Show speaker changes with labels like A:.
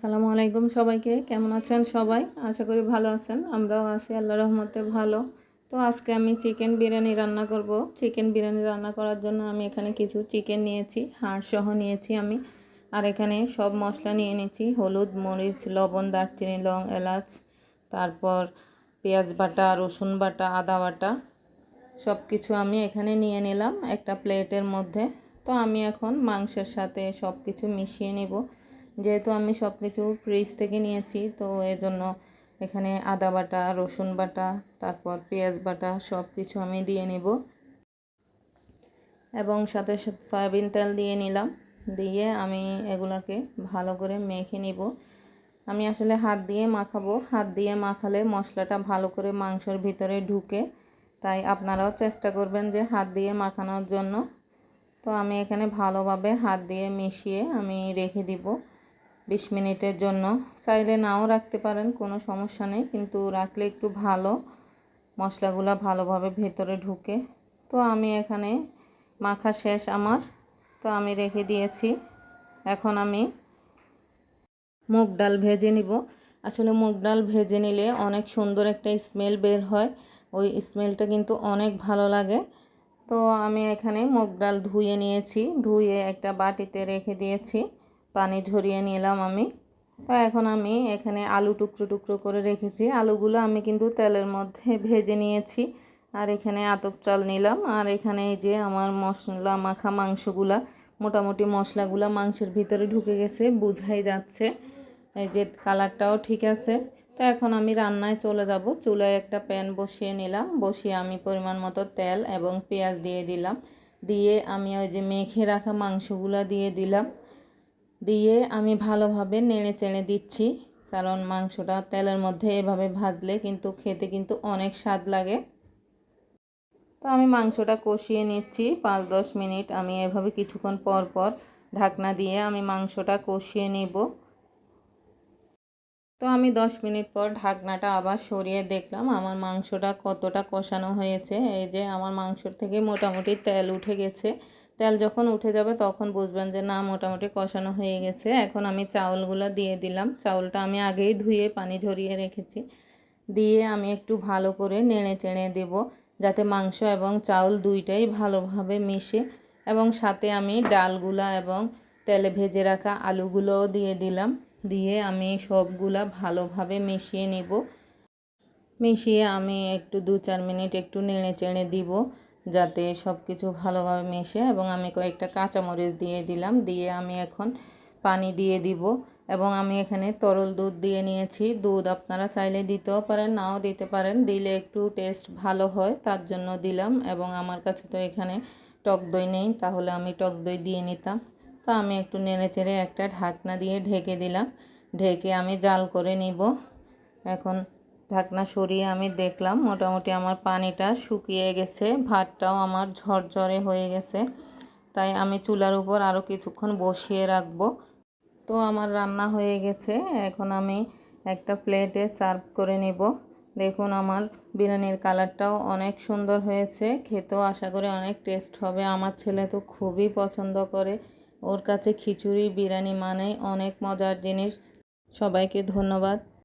A: আসসালামু আলাইকুম সবাইকে। কেমন আছেন সবাই? আশা করি ভালো আছেন। আমরাও আছি আল্লাহ রহমতে ভালো। তো আজকে আমি চিকেন বিরিয়ানি রান্না করব। চিকেন বিরিয়ানি রান্না করার জন্য আমি এখানে কিছু চিকেন নিয়েছি হাড় সহ নিয়েছি আমি। আর এখানে সব মশলা নিয়ে নিয়েছি, হলুদ, মরিচ, লবণ, দারচিনি, লং, এলাচ, তারপর পেঁয়াজ বাটা, রসুন বাটা, আদা বাটা সব কিছু আমি এখানে নিয়ে নিলাম একটা প্লেটের মধ্যে। তো আমি এখন মাংসের সাথে সব কিছু মিশিয়ে নেব। যেহেতু আমি সব কিছু ফ্রিজ থেকে নিয়েছি, তো এজন্য এখানে আদা বাটা, রসুন বাটা, তারপর পেঁয়াজ বাটা সব কিছু আমি দিয়ে নেব। এবং সাথে সাথে সয়াবিন তেল দিয়ে নিলাম। দিয়ে আমি এগুলাকে ভালো করে মেখে নিব। আমি আসলে হাত দিয়ে মাখাবো। হাত দিয়ে মাখালে মশলাটা ভালো করে মাংসের ভিতরে ঢুকে, তাই আপনারাও চেষ্টা করবেন যে হাত দিয়ে মাখানোর জন্য। তো আমি এখানে ভালোভাবে হাত দিয়ে মিশিয়ে আমি রেখে দিব। বিশ মিনিটের জন্য। চাইলে নাও রাখতে পারেন, কোনো সমস্যা নেই, কিন্তু রাখলে একটু ভালো। মশলাগুলো ভালোভাবে ভেতরে ঢুকে। তো আমি এখানে মাখা শেষ আমার। তো আমি রেখে দিয়েছি। এখন আমি মুগ ডাল ভেজে নিব। আসলে মুগ ডাল ভেজে নিলে অনেক সুন্দর একটা স্মেল বের হয়। ওই স্মেলটা কিন্তু অনেক ভালো লাগে। তো আমি এখানে মুগ ডাল ধুয়ে নিয়েছি। ধুয়ে একটা বাটিতে রেখে দিয়েছি। পানি ঝরিয়ে নিলাম আমি। তো এখন আমি এখানে আলু টুকরো টুকরো করে রেখেছি। আলুগুলো আমি কিন্তু তেলের মধ্যে ভেজে নিয়েছি। আর এখানে আতপ চাল নিলাম। আর এখানে এই যে আমার মশলা মাখা মাংসগুলা, মোটামুটি মশলাগুলো মাংসের ভিতরে ঢুকে গেছে, বুঝাই যাচ্ছে। এই যে কালারটাও ঠিক আছে। তো এখন আমি রান্নায় চলে যাব। চুলায় একটা প্যান বসিয়ে নিলাম। বসিয়ে আমি পরিমাণ মতো তেল এবং পেঁয়াজ দিয়ে দিলাম। দিয়ে আমি ওই যে মেখে রাখা মাংসগুলো দিয়ে দিলাম। দিয়ে আমি ভালোভাবে নেড়ে চেড়ে দিচ্ছি। কারণ মাংসটা তেলের মধ্যে এভাবে ভাজলে কিন্তু খেতে কিন্তু অনেক স্বাদ লাগে। তো আমি মাংসটা কষিয়ে নিচ্ছি পাঁচ দশ মিনিট। আমি এভাবে কিছুক্ষণ পর পর ঢাকনা দিয়ে আমি মাংসটা কষিয়ে নেব। তো আমি দশ মিনিট পর ঢাকনাটা আবার সরিয়ে দেখলাম আমার মাংসটা কতটা কষানো হয়েছে। এই যে আমার মাংসর থেকে মোটামুটি তেল উঠে গেছে। তেল যখন উঠে যাবে তখন বুঝবেন যে না, মোটামুটি কষানো হয়ে গেছে। এখন আমি চাউলগুলো দিয়ে দিলাম। চাউলটা আমি আগেই ধুয়ে পানি ঝরিয়ে রেখেছি। দিয়ে আমি একটু ভালো করে নেড়ে চেড়ে দেব যাতে মাংস এবং চাউল দুইটাই ভালোভাবে মিশে এবং সাথে আমি ডালগুলা এবং তেলে ভেজে রাখা আলুগুলোও দিয়ে দিলাম। দিয়ে আমি সবগুলা ভালোভাবে মিশিয়ে নেব। মিশিয়ে আমি একটু দু চার মিনিট একটু নেড়ে চেড়ে দিব। যাতে সব কিছু ভালোভাবে মেশে এবং আমি কয়েকটা কাঁচামরিচ দিয়ে দিলাম, দিয়ে আমি এখন পানি দিয়ে দিব এবং আমি এখানে তরল দুধ দিয়ে নিয়েছি। দুধ আপনারা চাইলে দিতেও পারেন, নাও দিতে পারেন, দিলে একটু টেস্ট ভালো হয়, তার জন্য দিলাম এবং আমার কাছে তো এখানে টক দই নেই, তাহলে আমি টক দই দিয়ে নিতাম। তো আমি একটু নেড়ে চেড়ে একটা ঢাকনা দিয়ে ঢেকে দিলাম। ঢেকে আমি জাল করে নিব। এখন ঢাকনা সরিয়ে আমি দেখলাম মোটামুটি আমার পানিটা শুকিয়ে গেছে, ভাতটাও আমার ঝরঝরে হয়ে গেছে। তাই আমি চুলার উপর আরও কিছুক্ষণ বসিয়ে রাখব। তো আমার রান্না হয়ে গেছে, এখন আমি একটা প্লেটে সার্ভ করে নেব। দেখুন আমার বিরিয়ানির কালারটাও অনেক সুন্দর হয়েছে, খেতেও আশা করি অনেক টেস্ট হবে। আমার ছেলে তো খুবই পছন্দ করে, ওর কাছে খিচুড়ি, বিরিয়ানি মানেই অনেক মজার জিনিস। সবাইকে ধন্যবাদ।